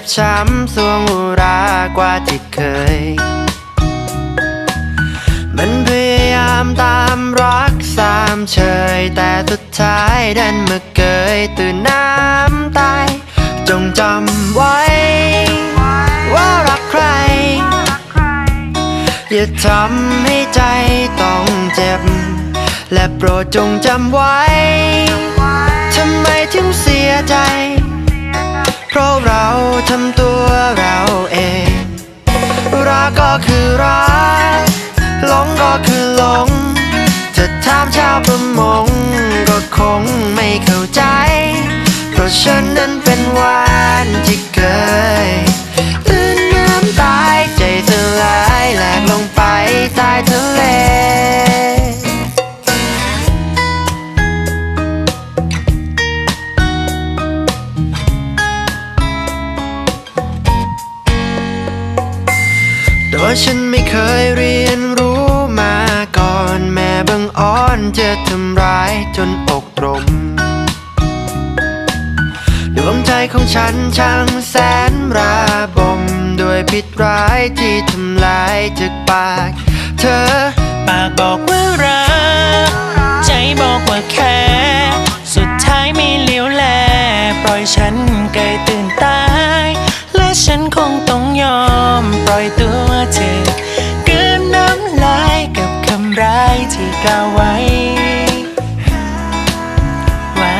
บช้ำสวงอุรากว่าที่เคย มันพยายามตามรักสามเชยแต่สุดท้ายดันมาเกยตื่นน้ำตาย จงจำไว้ ว่ารักใคร อย่าทำให้ใจต้องเจ็บ และโปรดจงจำไว้ ทำไมถึงเสียใจ เพราะเราทำตัวเราเอง รักก็คือรักหลงก็คือหลง จะถามชาวประมงก็คงไม่เข้าใจ เพราะฉันนั้นเป็นวานที่เคยตื่นน้ำตายใจสลายแหลกลงไปต้ทะเลโดยฉันไม่เคยเรียนรู้มาก่อน แม่บังอ่อนจะทำร้ายจนอกตรมดวงใจของฉันช่างแสนระบมด้วยพิษร้ายที่ทำลายจากปาก เธอปากบอกว่ารัก ใจบอกว่าแค่ สุดท้ายไม่เลี้ยวแล ปล่อยฉันเกยตื่นตาย และฉันคงต้องยอมปล่อยตัว เธอกลืนน้ำลายกับคำร้ายที่กล่าวไว้ ว่า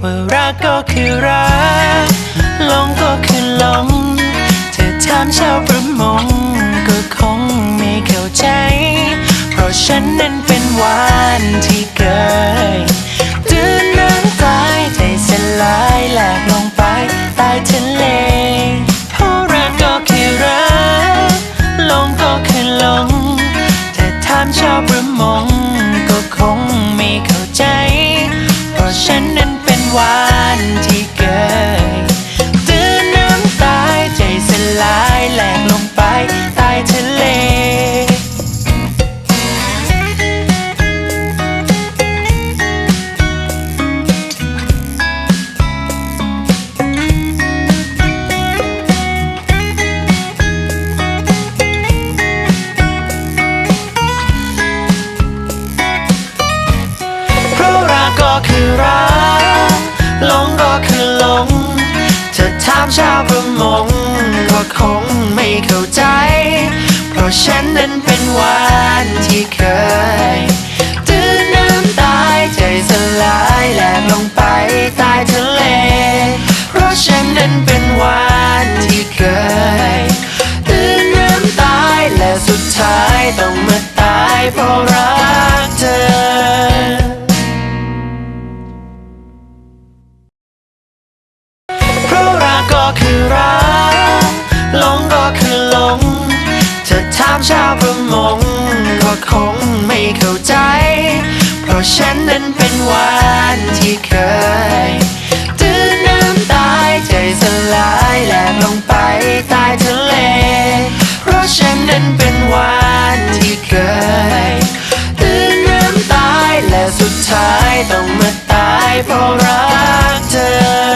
ว่ารักก็คือรักหลงก็คือหลงเธอถามชาวประมงก็คงไม่เข้าใจ เพราะฉันนั้นเป็นวานที่เคย ที่เกยตื่นน้ำตายใจสลายแหลกลงไปใต้ทะเล เพราะรักก็คือรัก ชาวประมงก็คงไม่เข้าใจ เพราะฉันนั้นเป็นวานที่เคย ตื่นน้ำตายใจสลายแหลกลงไปใต้ทะเล เพราะฉันนั้นเป็นวานที่เคย ตื่นน้ำตายและสุดท้ายต้องมาตายเพราะรักามชาวประมงก็คงไม่เข้าใจ เพราะฉันนั้นเป็นวานที่เคยตื่นน้ำตายใจสลายแหลกลงไปใต้ทะเล เพราะฉันนั้นเป็นวานที่เคยตื่นน้ำตายและสุดท้ายต้องมาตายเพราะรักเธอ